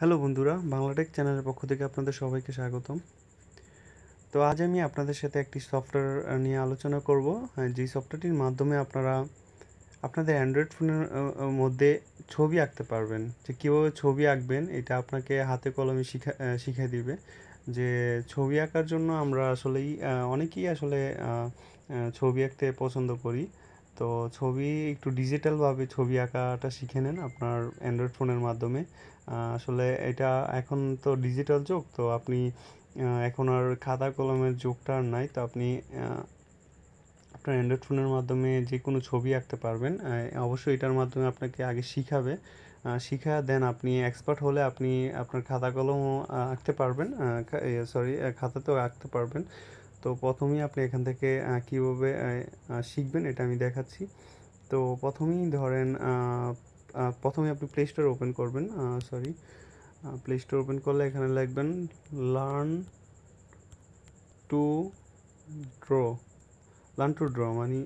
Hello বন্ধুরা, বাংলাটেক চ্যানেলের পক্ষ থেকে আপনাদের সবাইকে স্বাগতম। তো আজ আমি আপনাদের সাথে একটি সফটওয়্যার নিয়ে আলোচনা করব। যেই সফটওয়্যারটির মাধ্যমে আপনারা আপনাদের অ্যান্ড্রয়েড ফোনের মধ্যে ছবি আঁকতে পারবেন। যে কীভাবে ছবি আঁকবেন, এটা আপনাকে হাতে কলমে শিখা শিখিয়ে দিবে। যে ছবি আঁকার জন্য আমরা আসলেই অনেকেই আসলে ছবি আঁকতে পছন্দ করি। তো ছবি একটু ডিজিটালভাবে ছবি আঁকাটা শিখে নেন আপনার অ্যান্ড্রয়েড ফোনের মাধ্যমে। আসলে এটা এখন তো ডিজিটাল যুগ, তো আপনি এখন আর খাতা কলমের যুগটা আর নাই। তো আপনি আপনার অ্যান্ড্রয়েড ফোনের মাধ্যমে যে কোনো ছবি আঁকতে পারবেন। অবশ্যই এটার মাধ্যমে আপনাকে আগে শিখাবে। শিখা দেন আপনি এক্সপার্ট হলে আপনি আপনার খাতা কলমও আঁকতে পারবেন। সরি খাতাতেও আঁকতে পারবেন। তো প্রথমেই আপনি এখান থেকে কীভাবে শিখবেন এটা আমি দেখাচ্ছি। তো প্রথমেই ধরেন প্রথমে আপনি প্লে স্টোর ওপেন করবেন সরি প্লে স্টোর ওপেন করলে এখানে লিখবেন learn to draw learn to draw মানে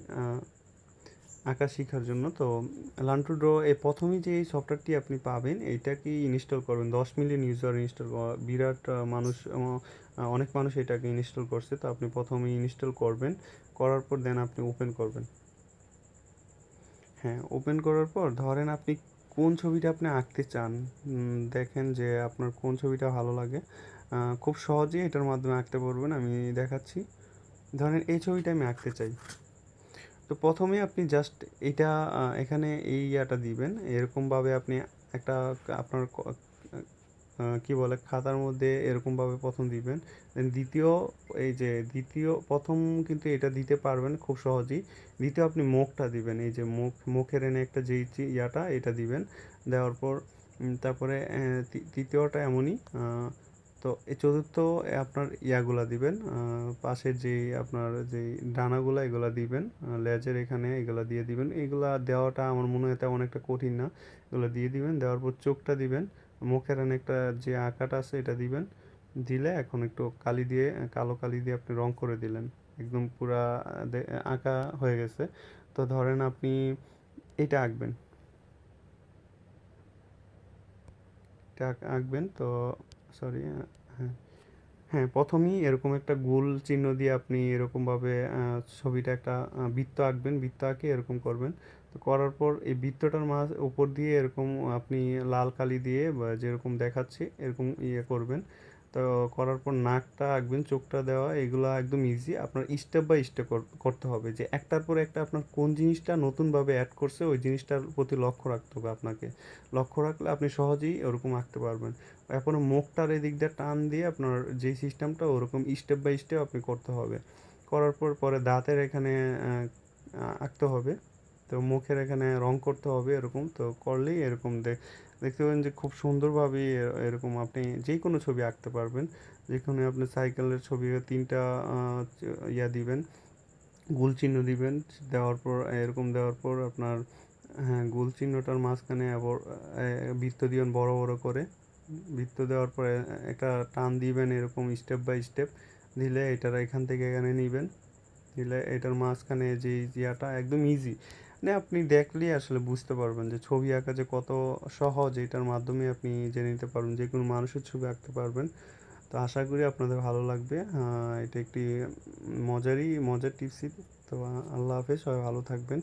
আঁকা শেখার জন্য। তো লার্ন টু ড্র এই প্রথমেই যে এই সফটওয়্যারটি আপনি পাবেন এইটাকে ইনস্টল করবেন? দশ মিলিয়ন ইউজার ইনস্টল বিরাট মানুষ অনেক মানুষ এটাকে ইনস্টল করছে। তো আপনি প্রথমে ইনস্টল করবেন, করার পর দেন আপনি ওপেন করবেন। হ্যাঁ ওপেন করার পর ধরেন আপনি কোন ছবিটা আপনি আঁকতে চান দেখেন যে আপনার কোন ছবিটা ভালো লাগে। খুব সহজেই এটার মাধ্যমে আঁকতে পারবেন, আমি দেখাচ্ছি। ধরেন এই ছবিটা আমি আঁকতে চাই। তো প্রথমে আপনি জাস্ট এটা এখানে এই ইয়াটা দিবেন। এরকমভাবে আপনি একটা আপনার কি বলে, খাতার মধ্যে এরকমভাবে প্রথম দিবেন। দেন দ্বিতীয়, এই যে দ্বিতীয়, প্রথম কিন্তু এটা দিতে পারবেন খুব সহজেই। দ্বিতীয় আপনি মুখটা দিবেন, এই যে মুখ মুখের এনে একটা যেই ইয়াটা, এটা দিবেন। দেওয়ার পর তারপরে তৃতীয়টা এমনই তো এই চতুর্থ আপনার ইয়াগুলা দিবেন পাশের যে আপনার যে ডানাগুলা, এগুলা দিবেন লেজের এখানে এগুলা দিয়ে দিবেন। এগুলা দেওয়াটা আমার মনে হয় তেমন একটা কঠিন না। এগুলো দিয়ে দিবেন, দেওয়ার পর চোখটা দিবেন, মুখের একটা যে আঁকাটা আছে এটা দিবেন। দিলে এখন একটু কালি দিয়ে, কালো কালি দিয়ে আপনি রং করে দিলেন। একদম পুরা আঁকা হয়ে গেছে। তো ধরেন আপনি এটা আঁকবেন। এটা আঁকবেন, তো সরি হ্যাঁ। হ্যাঁ প্রথমেই এরকম একটা গোল চিহ্ন দিয়ে আপনি এরকমভাবে ছবিটা একটা বৃত্ত আঁকবেন, বৃত্ত আঁকে এরকম করবেন। তো করার পর এই বৃত্তটার মাঝ উপর দিয়ে এরকম আপনি লাল কালি দিয়ে বা যেরকম দেখাচ্ছে, এরকম ইয়ে করবেন। তো করার পর নাকটা, আঁকবেন, চোখটা দেওয়া, এগুলো একদম ইজি আপনার স্টেপ বাই স্টেপ করতে হবে যে একটার পর একটা আপনার কোন জিনিসটা নতুনভাবে অ্যাড করছে, ওই জিনিসটার প্রতি লক্ষ্য রাখতে হবে আপনাকে। লক্ষ্য রাখলে আপনি সহজেই ওরকম আঁকতে পারবেন। এখন মুখটার এদিক দিয়ে টান দিয়ে আপনার যেই সিস্টেমটা ওরকম স্টেপ বাই স্টেপ আপনি করতে হবে। করার পর পরে দাঁতের এখানে আঁকতে হবে। তো মুখের এখানে রং করতে হবে এরকম, তো করলেই এরকম দেখতে পাবেন যে খুব সুন্দরভাবে এরকম আপনি যে কোনো ছবি আঁকতে পারবেন। যেখানে আপনি সাইকেলের ছবি তিনটা ইয়া দিবেন, গোল চিহ্ন দিবেন, দেওয়ার পর, এরকম দেওয়ার পর আপনার হ্যাঁ গোল চিহ্নটার মাঝখানে আবার বৃত্ত দিবেন বড় বড় করে। বৃত্ত দেওয়ার পরে একটা টান দিবেন এরকম স্টেপ বাই স্টেপ, দিলে এটার এখান থেকে এখানে নিবেন। দিলে এটার মাঝখানে যে ইয়াটা একদম ইজি মানে আপনি দেখলেই আসলে বুঝতে পারবেন যে ছবি আঁকা যে কত সহজ, এটার মাধ্যমে আপনি জেনে নিতে পারবেন, যে কোনো মানুষের ছবি আঁকতে পারবেন। তো আশা করি আপনাদের ভালো লাগবে। এটা একটি মজারই, মজার টিপসই তো আল্লাহ হাফেজ, সবাই ভালো থাকবেন।